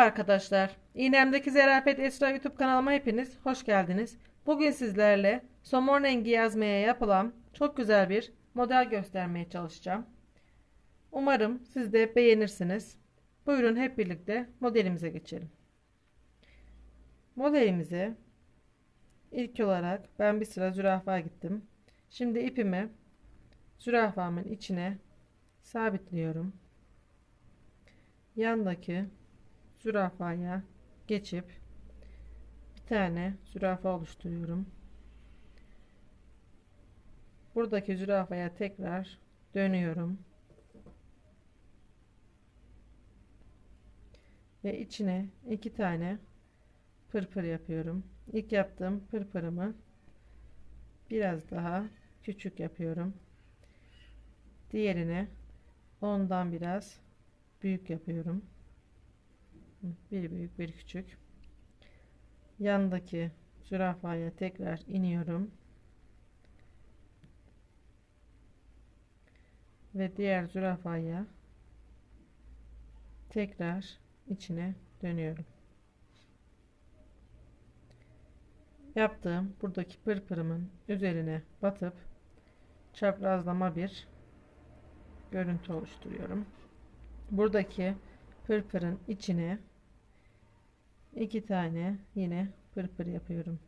Merhaba arkadaşlar. İğnemdeki Zerafet Esra YouTube kanalıma hepiniz hoş geldiniz. Bugün sizlerle somon rengi yazmaya yapılan çok güzel bir model göstermeye çalışacağım. Umarım siz de beğenirsiniz. Buyurun hep birlikte modelimize geçelim. Modelimize ilk olarak ben bir sıra zürafa gittim. Şimdi ipimi zürafamın içine sabitliyorum. Yandaki zürafaya geçip bir tane zürafa oluşturuyorum. Buradaki zürafaya tekrar dönüyorum. Ve içine iki tane pırpır yapıyorum. İlk yaptığım pırpırımı biraz daha küçük yapıyorum. Diğerini ondan biraz büyük yapıyorum. Bir büyük bir küçük. Yandaki zürafaya tekrar iniyorum. Ve diğer zürafaya tekrar içine dönüyorum. Yaptığım buradaki pırpırımın üzerine batıp çaprazlama bir görüntü oluşturuyorum. Buradaki pırpırın içine iki tane yine pırpır yapıyorum.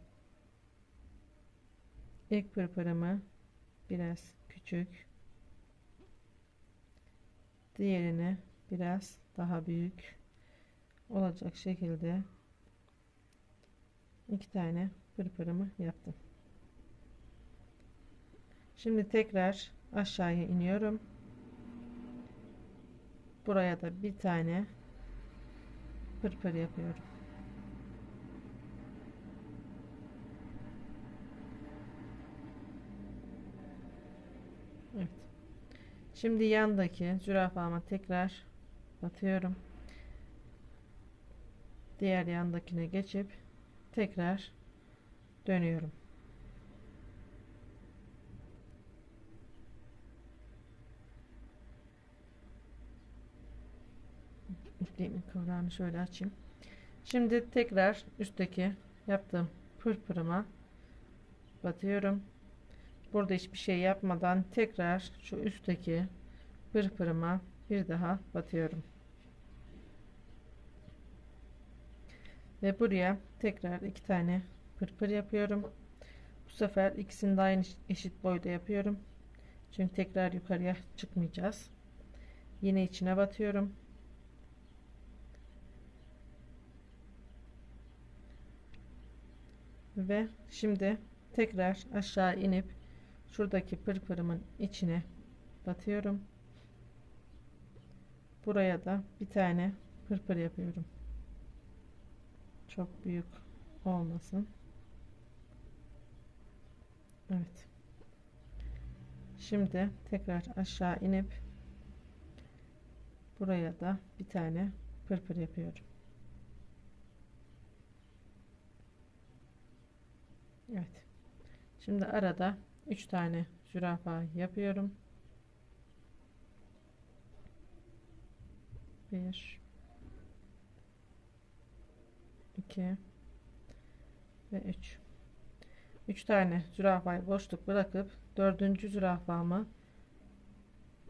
İlk pırpırımı biraz küçük diğerini biraz daha büyük olacak şekilde iki tane pırpırımı yaptım. Şimdi tekrar aşağıya iniyorum. Buraya da bir tane pırpır yapıyorum. Evet. Şimdi yandaki zürafama tekrar batıyorum. Diğer yandakine geçip tekrar dönüyorum. ipliğimin kıvrağını şöyle açayım. Şimdi tekrar üstteki yaptığım pırpırıma batıyorum. Burada hiçbir şey yapmadan tekrar şu üstteki pırpırıma bir daha batıyorum. Ve buraya tekrar iki tane pırpır yapıyorum. Bu sefer ikisini de aynı eşit boyda yapıyorum. Çünkü tekrar yukarıya çıkmayacağız. Yine içine batıyorum. Ve şimdi tekrar aşağı inip şuradaki pırpırımın içine batıyorum. Buraya da bir tane pırpır yapıyorum. Çok büyük olmasın. Evet. Şimdi tekrar aşağı inip buraya da bir tane pırpır yapıyorum. Evet. Şimdi arada 3 tane zürafa yapıyorum. 1 2 ve 3 3 tane zürafayı boşluk bırakıp dördüncü zürafamı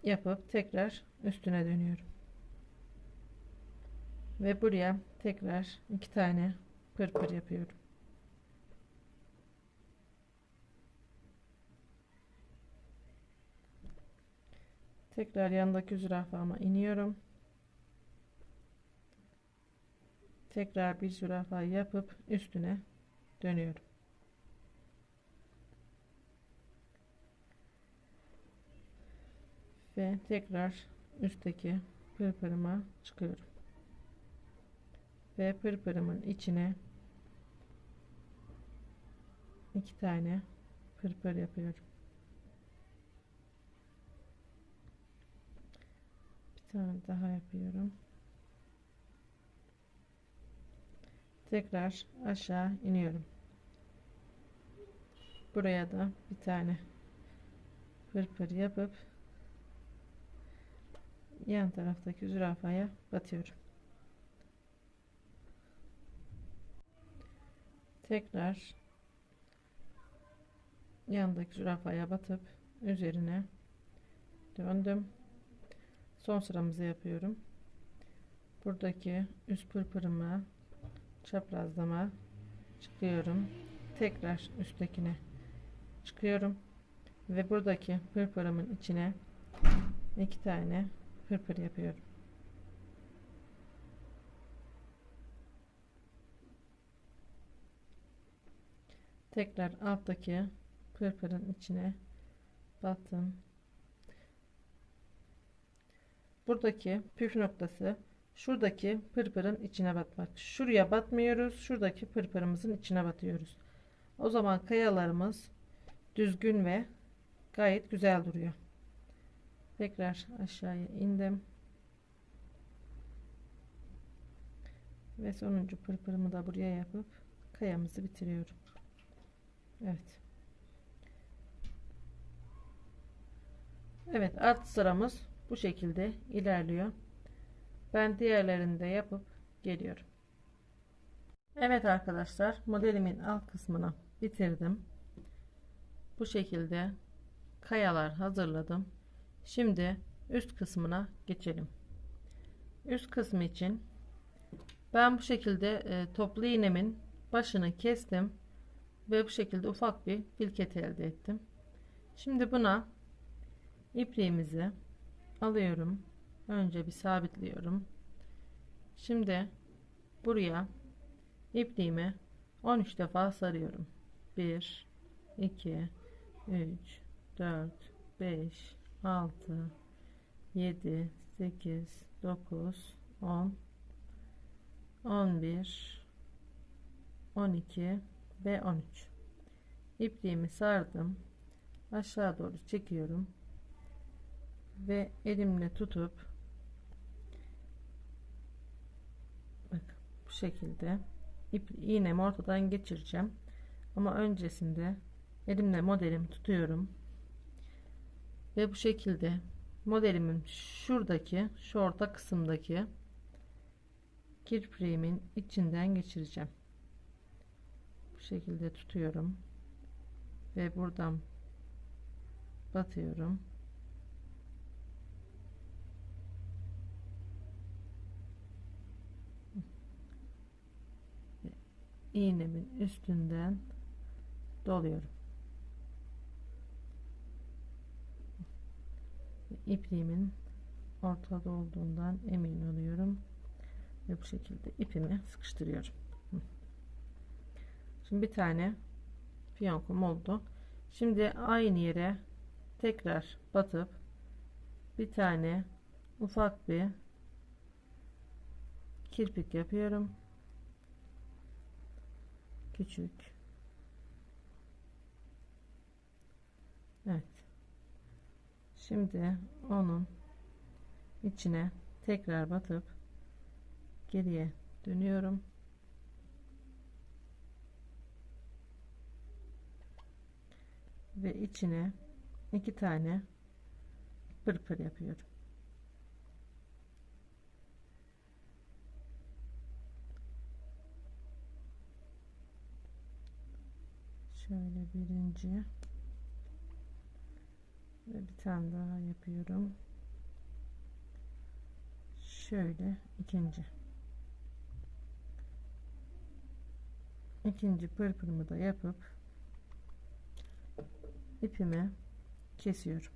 yapıp tekrar üstüne dönüyorum. Ve buraya tekrar iki tane pırpır yapıyorum Tekrar yanındaki zürafama iniyorum. Tekrar bir zürafa yapıp üstüne dönüyorum. Ve tekrar üstteki pırpırıma çıkıyorum. Ve pırpırımın içine iki tane pırpır yapıyorum. tane daha yapıyorum. Tekrar aşağı iniyorum. Buraya da bir tane pırpır yapıp yan taraftaki zürafaya batıyorum. Tekrar yandaki zürafaya batıp üzerine döndüm son sıramızı yapıyorum. Buradaki üst pırpırımı çaprazlama çıkıyorum. Tekrar üsttekine çıkıyorum. Ve buradaki pırpırımın içine iki tane pırpır yapıyorum. Tekrar alttaki pırpırın içine battım buradaki püf noktası şuradaki pırpırın içine batmak. Şuraya batmıyoruz şuradaki pırpırımızın içine batıyoruz. O zaman kayalarımız düzgün ve gayet güzel duruyor. Tekrar aşağıya indim. Ve sonuncu pırpırımı da buraya yapıp kayamızı bitiriyorum. Evet. Evet alt sıramız bu şekilde ilerliyor. Ben diğerlerini de yapıp geliyorum. Evet arkadaşlar modelimin alt kısmını bitirdim. Bu şekilde kayalar hazırladım. Şimdi üst kısmına geçelim. Üst kısmı için ben bu şekilde e, toplu iğnemin başını kestim ve bu şekilde ufak bir filket elde ettim. Şimdi buna ipliğimizi alıyorum. Önce bir sabitliyorum. Şimdi buraya ipliğimi 13 defa sarıyorum. 1 2 3 4 5 6 7 8 9 10 11 12 ve 13 ipliğimi sardım aşağı doğru çekiyorum ve elimle tutup bak bu şekilde ip iğnemi ortadan geçireceğim. Ama öncesinde elimle modelimi tutuyorum. Ve bu şekilde modelimin şuradaki şu orta kısımdaki kirpiğimin içinden geçireceğim. Şekilde tutuyorum. Ve buradan batıyorum iğnemin üstünden doluyorum ipliğimin ortada olduğundan emin oluyorum ve bu şekilde ipimi sıkıştırıyorum Şimdi bir tane fiyonkum oldu. Şimdi aynı yere tekrar batıp bir tane ufak bir kirpik yapıyorum. Küçük. Evet. Şimdi onun içine tekrar batıp geriye dönüyorum. ve içine iki tane pırpır yapıyorum. Şöyle birinci ve bir tane daha yapıyorum. Şöyle ikinci. ikinci pırpırımı da yapıp ipimi kesiyorum.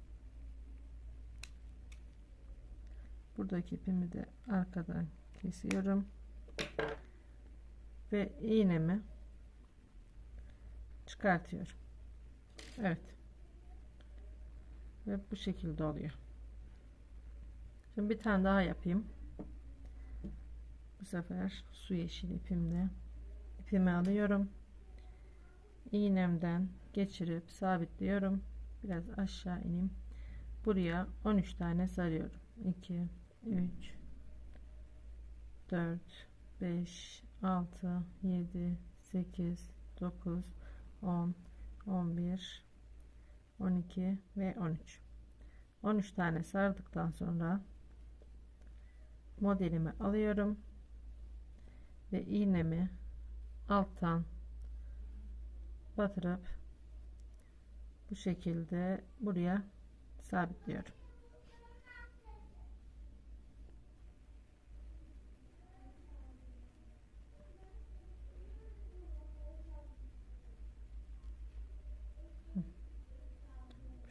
Buradaki ipimi de arkadan kesiyorum. Ve iğnemi çıkartıyorum. Evet. Ve bu şekilde oluyor. Şimdi bir tane daha yapayım. Bu sefer su yeşil ipimle ipimi alıyorum. İğnemden geçirip sabitliyorum. Biraz aşağı ineyim. Buraya 13 tane sarıyorum. 2 3 4 5 6 7 8 9 10 11 12 ve 13 13 tane sardıktan sonra modelimi alıyorum ve iğnemi alttan batırıp bu şekilde buraya sabitliyorum.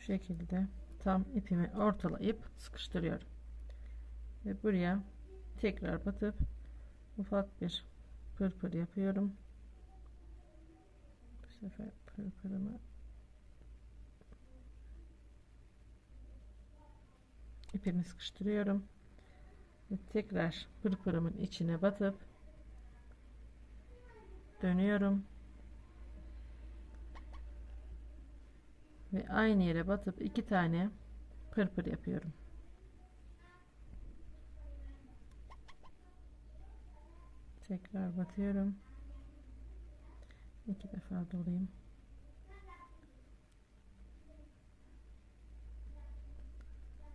Şekilde tam ipimi ortalayıp sıkıştırıyorum. Ve buraya tekrar batıp ufak bir pırpır yapıyorum. Bu sefer pırpırımı ipimi sıkıştırıyorum. Ve tekrar pırpırımın içine batıp dönüyorum. Ve aynı yere batıp iki tane pırpır yapıyorum. Tekrar batıyorum. İki defa dolayayım.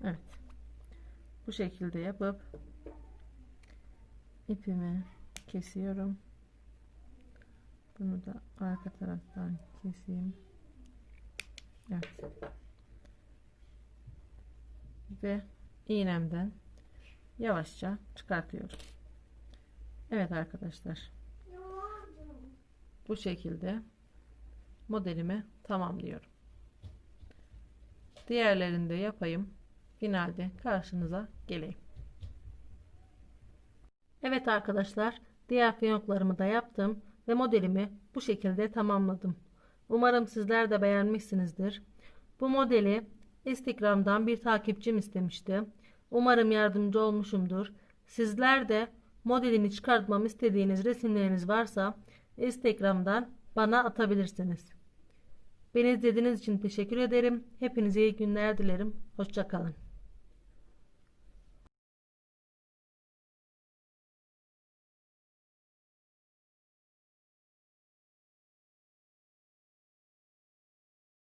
Evet. Bu şekilde yapıp ipimi kesiyorum. Bunu da arka taraftan keseyim. Evet. Ve iğnemden yavaşça çıkartıyorum. Evet arkadaşlar. Bu şekilde modelimi tamamlıyorum. Diğerlerini de yapayım. Finalde karşınıza geleyim. Evet arkadaşlar, diğer fiyonklarımı da yaptım ve modelimi bu şekilde tamamladım. Umarım sizler de beğenmişsinizdir. Bu modeli Instagram'dan bir takipçim istemişti. Umarım yardımcı olmuşumdur. Sizler de modelini çıkartmamı istediğiniz resimleriniz varsa Instagram'dan bana atabilirsiniz. Beni izlediğiniz için teşekkür ederim. Hepinize iyi günler dilerim. Hoşçakalın.